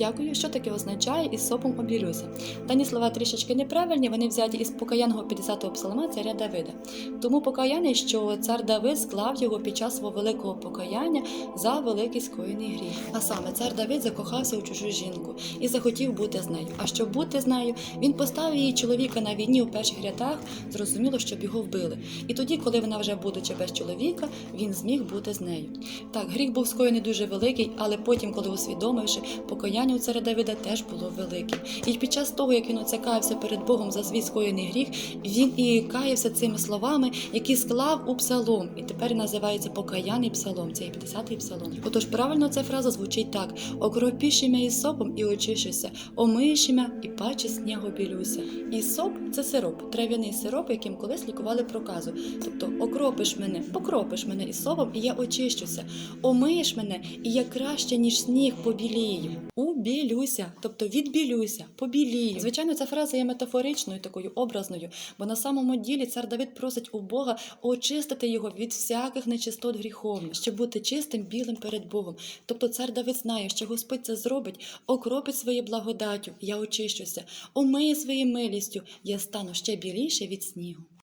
Дякую, що таке означає із сопом обілюся. Дані слова трішечки неправильні, вони взяті із покаянного 50-го псалма царя Давида. Тому покаяний, що цар Давид склав його під час свого великого покаяння за великий скоєний гріх. А саме цар Давид закохався у чужу жінку і захотів бути з нею. А щоб бути з нею, він поставив її чоловіка на війні у перших рядах, зрозуміло, щоб його вбили. І тоді, коли вона вже будучи без чоловіка, він зміг бути з нею. Так, гріх був скоєний дуже великий, але потім, коли усвідомивши, покаяння у царя Давида теж було великим. І під час того, як він оце перед Богом за свій скоєний гріх, він і каявся цими словами, які склав у псалом. І тепер називається покаяний псалом. Це є 50-й псалом. Отож, правильно ця фраза звучить так: окропіши мя із сопом і очишися, омиєш і паче снігу білюся. І соп це сироп, трав'яний сироп, яким колись лікували проказу. Тобто окропиш мене, покропиш мене із сопом, і я очищуся. Омиєш мене, і я краще, ніж сніг побілію. Убілюся, тобто відбілюся, побілію. Звичайно, ця фраза є метафоричною, такою образною, бо на самому ділі цар Давид просить у Бога очистити його від всяких нечистот гріховних, щоб бути чистим, білим перед Богом. Тобто цар Давид знає, що Господь це зробить, окропить своєю благодаттю, я очищуся, омиє своєю милістю, я стану ще біліше від снігу.